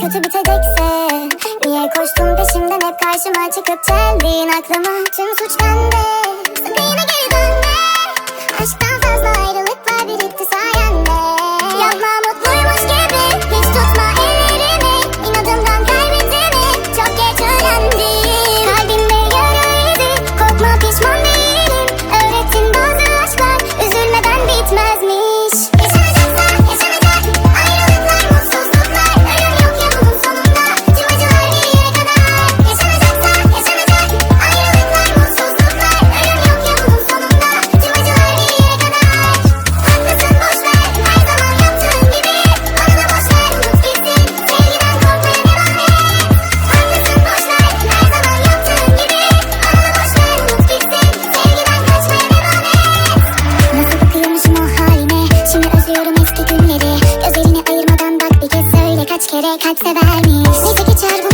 kötü bitecekse. Niye koştun peşimden? Hep karşıma çıkıp geldin aklıma. Tüm suç bende kere kaç severmiş Bizi geçer bu.